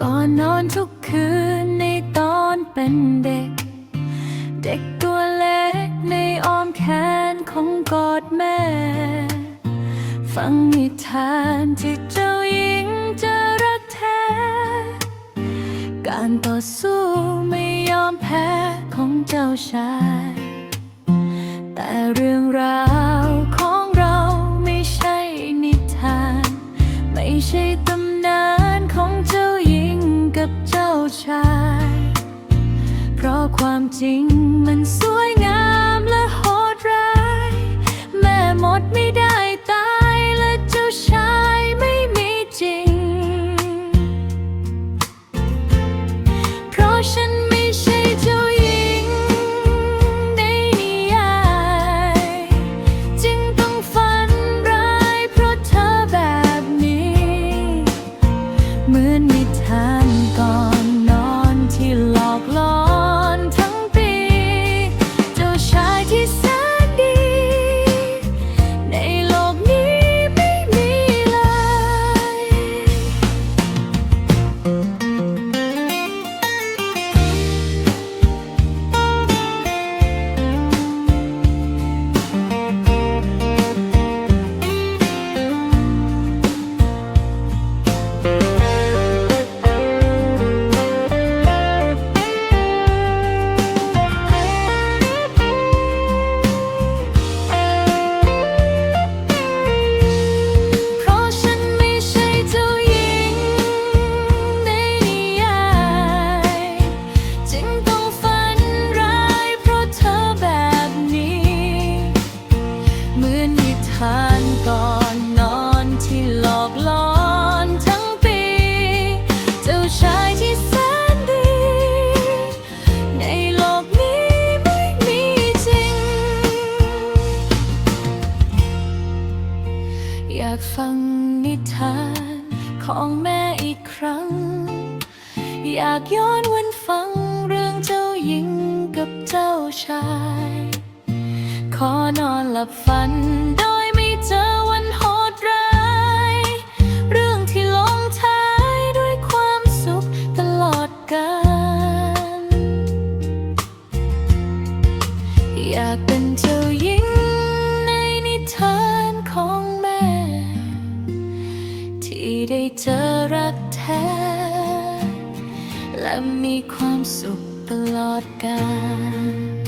ก่อนนอนทุกคืนในตอนเป็นเด็ก เด็กตัวเล็กในอ้อมแขนของกอดแม่ ฟังนิทานที่เจ้าหญิงจะรักแท้ การต่อสู้ไม่ยอมแพ้ของเจ้าชาย แต่เรื่องราว จริงมันสวยงามและโหดร้าย แม่หมดไม่ได้ตายและเจ้าชายไม่มีจริง เพราะฉันไม่ใช่เจ้าหญิงในนิยายจึงต้องฝันร้ายเพราะเธอแบบนี้ เหมือนนิทานก่อนนอน อยากฟังนิทานของแม่อีกครั้ง อยากย้อนวันฟังเรื่องเจ้าหญิงกับเจ้าชาย ขอนอนหลับฝันโดยไม่เจอ มีความสุขตลอดกาล